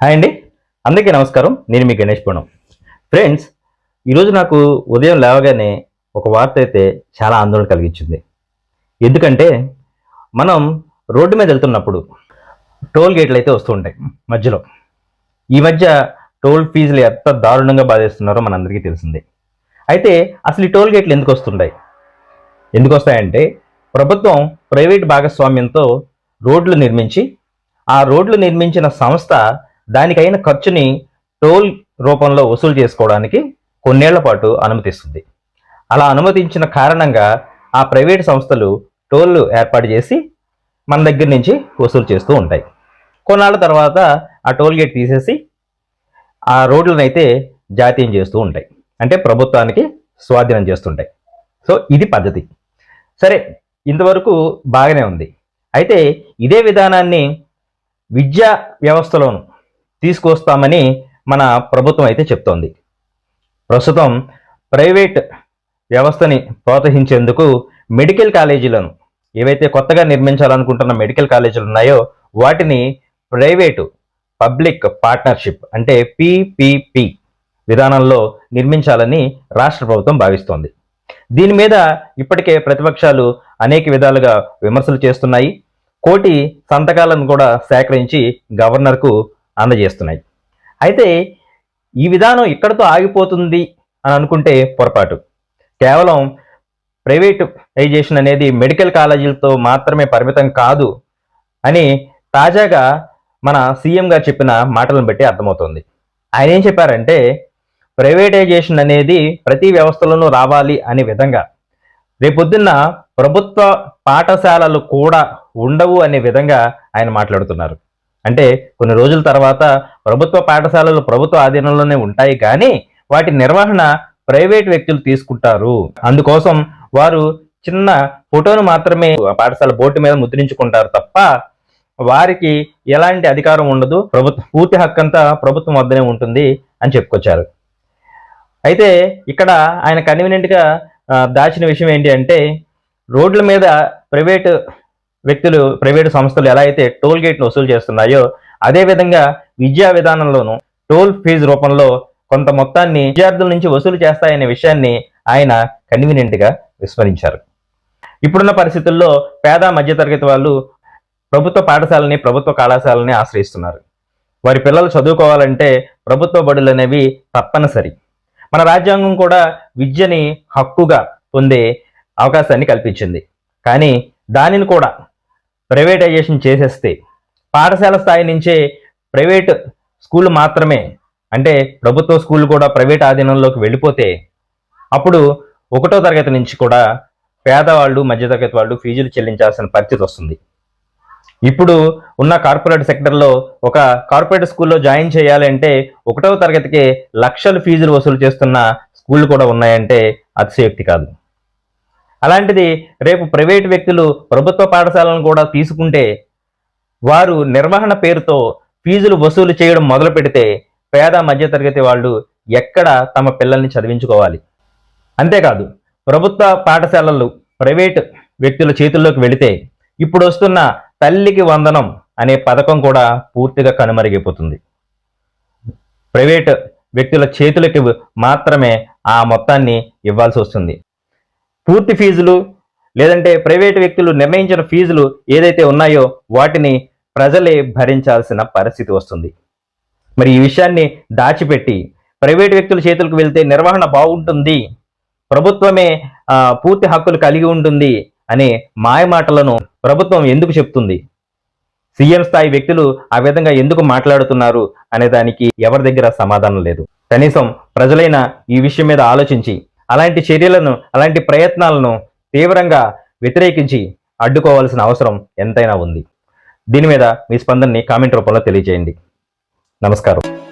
Hi అండి. అందరికీ నమస్కారం. నేను మీ గణేష్ పుణం. ఫ్రెండ్స్ ఈరోజు నాకు ఉదయం లేవగానే ఒక వార్త అయితే చాలా ఆందోళన కలిగించింది. ఎందుకంటే మనం రోడ్డు మీద వెళ్తున్నప్పుడు టోల్ గేట్లు అయితే వస్తూ ఉంటాయి మధ్యలో. ఈ మధ్య టోల్ ఫీజులు ఎంత దారుణంగా బాధేస్తున్నారో మనందరికీ తెలిసిందే. అయితే అసలు ఈ టోల్ గేట్లు ఎందుకు వస్తుంటాయి ఎందుకు వస్తాయంటే ప్రభుత్వం ప్రైవేట్ భాగస్వామ్యంతో రోడ్లు నిర్మించి ఆ రోడ్లు నిర్మించిన సంస్థ దానికైన ఖర్చుని టోల్ రూపంలో వసూలు చేసుకోవడానికి కొన్నేళ్ళ పాటు అనుమతిస్తుంది. అలా అనుమతించిన కారణంగా ఆ ప్రైవేట్ సంస్థలు టోల్లు ఏర్పాటు చేసి మన దగ్గర నుంచి వసూలు చేస్తూ ఉంటాయి. కొన్నాళ్ళ తర్వాత ఆ టోల్ గేట్ తీసేసి ఆ రోడ్లను అయితే జాతీయం చేస్తూ ఉంటాయి. అంటే ప్రభుత్వానికి స్వాధీనం చేస్తుంటాయి. సో ఇది పద్ధతి. సరే ఇంతవరకు బాగానే ఉంది. అయితే ఇదే విధానాన్ని విద్యా వ్యవస్థలోను తీసుకొస్తామని మన ప్రభుత్వం అయితే చెప్తోంది. ప్రస్తుతం ప్రైవేట్ వ్యవస్థని ప్రోత్సహించేందుకు మెడికల్ కాలేజీలను ఏవైతే కొత్తగా నిర్మించాలనుకుంటున్న మెడికల్ కాలేజీలు ఉన్నాయో వాటిని ప్రైవేటు పబ్లిక్ పార్ట్నర్షిప్ అంటే పిపిపి విధానంలో నిర్మించాలని రాష్ట్ర ప్రభుత్వం భావిస్తోంది. దీని మీద ఇప్పటికే ప్రతిపక్షాలు అనేక విధాలుగా విమర్శలు చేస్తున్నాయి. కోటి సంతకాలను కూడా సేకరించి గవర్నర్కు అందజేస్తున్నాయి. అయితే ఈ విధానం ఇక్కడతో ఆగిపోతుంది అని అనుకుంటే పొరపాటు. కేవలం ప్రైవేటైజేషన్ అనేది మెడికల్ కాలేజీలతో మాత్రమే పరిమితం కాదు అని తాజాగా మన సీఎం గారు చెప్పిన మాటలను బట్టి అర్థమవుతుంది. ఆయన ఏం చెప్పారంటే ప్రైవేటైజేషన్ అనేది ప్రతి వ్యవస్థలోనూ రావాలి అనే విధంగా రేపొద్దున్న ప్రభుత్వ పాఠశాలలు కూడా ఉండవు అనే విధంగా ఆయన మాట్లాడుతున్నారు. అంటే కొన్ని రోజుల తర్వాత ప్రభుత్వ పాఠశాలలు ప్రభుత్వ ఆధీనంలోనే ఉంటాయి కానీ వాటి నిర్వహణ ప్రైవేట్ వ్యక్తులు తీసుకుంటారు. అందుకోసం వారు చిన్న ఫోటోను మాత్రమే పాఠశాల బోర్డు మీద ముద్రించుకుంటారు తప్ప వారికి ఎలాంటి అధికారం ఉండదు. ప్రభుత్వ పూర్తి హక్కు అంతా ప్రభుత్వం వద్దనే ఉంటుంది అని చెప్పుకొచ్చారు. అయితే ఇక్కడ ఆయన కన్వీనియంట్గా దాచిన విషయం ఏంటి అంటే రోడ్ల మీద ప్రైవేట్ వ్యక్తులు ప్రైవేట్ సంస్థలు ఎలా అయితే టోల్ గేట్ను వసూలు చేస్తున్నాయో అదే విధంగా విద్యా విధానంలోనూ టోల్ ఫీజు రూపంలో కొంత మొత్తాన్ని విద్యార్థుల నుంచి వసూలు చేస్తాయనే విషయాన్ని ఆయన కన్వీనియంట్గా విస్మరించారు. ఇప్పుడున్న పరిస్థితుల్లో పేద మధ్యతరగతి వాళ్ళు ప్రభుత్వ పాఠశాలని ప్రభుత్వ కళాశాలని ఆశ్రయిస్తున్నారు. వారి పిల్లలు చదువుకోవాలంటే ప్రభుత్వ బడులు అనేవి తప్పనిసరి. మన రాజ్యాంగం కూడా విద్యని హక్కుగా పొందే అవకాశాన్ని కల్పించింది. కానీ దానిని కూడా ప్రైవేటైజేషన్ చేసేస్తే పాఠశాల స్థాయి నుంచే ప్రైవేట్ స్కూల్ మాత్రమే అంటే ప్రభుత్వ స్కూల్ కూడా ప్రైవేట్ ఆధీనంలోకి వెళ్ళిపోతే అప్పుడు ఒకటో తరగతి నుంచి కూడా పేదవాళ్ళు మధ్యతరగతి వాళ్ళు ఫీజులు చెల్లించాల్సిన పరిస్థితి వస్తుంది. ఇప్పుడు ఉన్న కార్పొరేట్ సెక్టర్లో ఒక కార్పొరేట్ స్కూల్లో జాయిన్ చేయాలంటే ఒకటవ తరగతికే లక్షలు ఫీజులు వసూలు చేస్తున్న స్కూళ్ళు కూడా ఉన్నాయంటే అతిశయోక్తి కాదు. అలాంటిది రేపు ప్రైవేట్ వ్యక్తులు ప్రభుత్వ పాఠశాలను కూడా తీసుకుంటే వారు నిర్వహణ పేరుతో ఫీజులు వసూలు చేయడం మొదలు పెడితే పేద మధ్యతరగతి వాళ్ళు ఎక్కడ తమ పిల్లల్ని చదివించుకోవాలి. అంతేకాదు ప్రభుత్వ పాఠశాలలు ప్రైవేట్ వ్యక్తుల చేతుల్లోకి వెళితే ఇప్పుడు వస్తున్న తల్లికి వందనం అనే పథకం కూడా పూర్తిగా కనుమరుగైపోతుంది. ప్రైవేట్ వ్యక్తుల చేతులకి మాత్రమే ఆ మొత్తాన్ని ఇవ్వాల్సి వస్తుంది. పూర్తి ఫీజులు లేదంటే ప్రైవేట్ వ్యక్తులు నిర్ణయించిన ఫీజులు ఏదైతే ఉన్నాయో వాటిని ప్రజలే భరించాల్సిన పరిస్థితి వస్తుంది. మరి ఈ విషయాన్ని దాచిపెట్టి ప్రైవేట్ వ్యక్తుల చేతులకు వెళ్తే నిర్వహణ బాగుంటుంది ప్రభుత్వమే పూర్తి హక్కులు కలిగి ఉంటుంది అనే మాయమాటలను ప్రభుత్వం ఎందుకు చెప్తుంది? సీఎం స్థాయి వ్యక్తులు ఆ విధంగా ఎందుకు మాట్లాడుతున్నారు అనే దానికి ఎవరి దగ్గర సమాధానం లేదు. కనీసం ప్రజలైన ఈ విషయం మీద ఆలోచించి అలాంటి చర్యలను అలాంటి ప్రయత్నాలను తీవ్రంగా వ్యతిరేకించి అడ్డుకోవాల్సిన అవసరం ఎంతైనా ఉంది. దీని మీద మీ స్పందనని కామెంట్ రూపంలో తెలియజేయండి. నమస్కారం.